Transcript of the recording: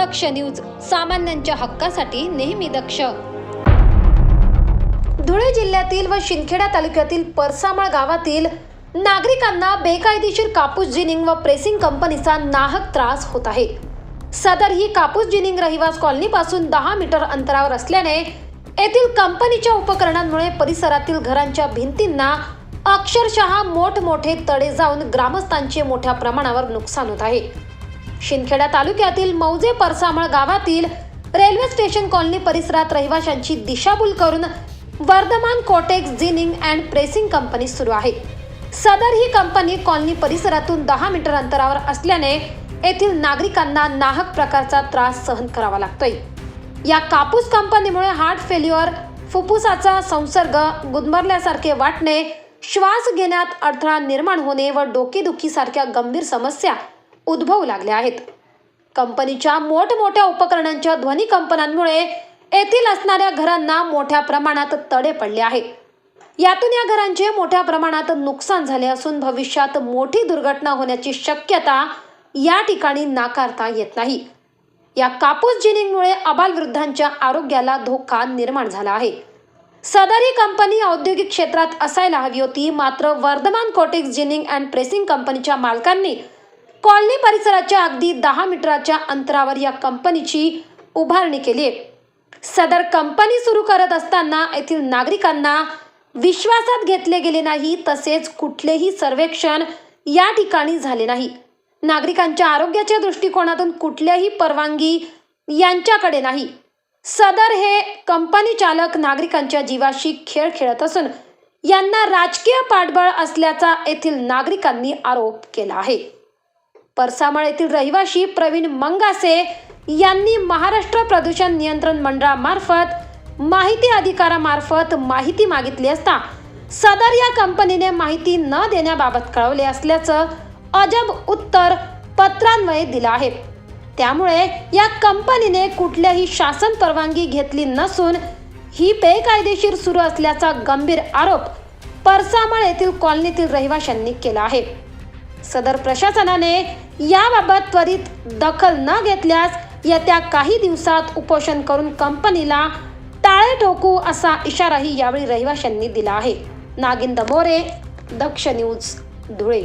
दक्ष news सामान्यांच्या हक्कासाठी नेहमी दक्ष. धुळे जिल्ह्यातील व शिंदखेडा तालुक्यातील परसामळ गावातील नागरिकांना बेकायदेशीर कापूस जिनिंग व प्रेसिंग कंपनीचा नाहक त्रास होत आहे. सदर ही कापूस जिनिंग रहिवास कॉलनीपासून दहा मीटर अंतरावर असल्याने येथील कंपनीच्या उपकरणांमुळे परिसरातील घरांच्या भिंतींना अक्षरशः मोठमोठे तडे जाऊन ग्रामस्थांचे मोठ्या प्रमाणावर नुकसान होत आहे. शिंदखेडा तालुक्यातील मौजे परसामळ गावातील रेल्वे स्टेशन कॉलनी परिसरात रहिवाशांची दिशाभूल करून Vardhaman Cotex ginning and pressing company सुरू आहे. सदर ही कंपनी कॉलनी परिसरातून दहा मीटर अंतरावर असल्याने येथील नागरिकांना नाहक प्रकारचा त्रास सहन करावा लागतोय. या कापूस कंपनीमुळे हार्ट फेल्युअर फुफ्फुसाचा संसर्ग गुदमरल्यासारखे वाटणे श्वास घेण्यात अडथळा निर्माण होणे व डोकेदुखीसारख्या गंभीर समस्या उद्भवू लागल्या आहेत. कंपनीच्या मोठमोठ्या उपकरणांच्या ध्वनी कंपनांमुळे येथील असणाऱ्या घरांना मोठ्या प्रमाणात तडे पडले आहे. यातून या घरांचे मोठ्या प्रमाणात नुकसान झाले असून भविष्यात मोठी दुर्घटना होण्याची शक्यता या ठिकाणी नाकारता येत नाही. या कापूस जिनिंगमुळे अबालवृद्धांच्या आरोग्याला धोका निर्माण झाला आहे. सदर ही कंपनी औद्योगिक क्षेत्रात असायला हवी होती मात्र Vardhaman Cotex ginning and pressing कंपनीच्या मालकांनी कॉलनी परिसराच्या अगदी दहा मीटराच्या अंतरावर या कंपनीची उभारणी केली आहे. सदर कंपनी सुरू करत असताना येथील नागरिकांना विश्वासात घेतले गेले नाही तसेच कुठलेही सर्वेक्षण या ठिकाणी झाले नाही. नागरिकांच्या आरोग्याच्या दृष्टिकोनातून कुठल्याही परवानगी यांच्याकडे नाही. सदर हे कंपनी चालक नागरिकांच्या जीवाशी खेळ खेळत असून यांना राजकीय पाठबळ असल्याचा येथील नागरिकांनी आरोप केला आहे. परसामळ येथील रहिवाशी प्रवीण मंगासे यांनी महाराष्ट्र प्रदूषण नियंत्रण मंडळामार्फत माहिती अधिकारामार्फत माहिती मागितली असता सदर या कंपनीने माहिती न देण्याबाबत कळवले असल्याचं अजब उत्तर पत्रान्वये दिलं आहे. त्यामुळे या कंपनीने कुठल्याही शासन परवानगी घेतली नसून ही बेकायदेशीर सुरू असल्याचा गंभीर आरोप परसामळ येथील कॉलनीतील रहिवाशांनी केला आहे. सदर प्रशासनाने याबाबत त्वरित दखल न घेतल्यास येत्या काही दिवसात उपोषण करून कंपनीला टाळे ठोकू असा इशाराही यावेळी रहिवाशांनी दिला आहे. नागिंद मोरे दक्ष न्यूज धुळे.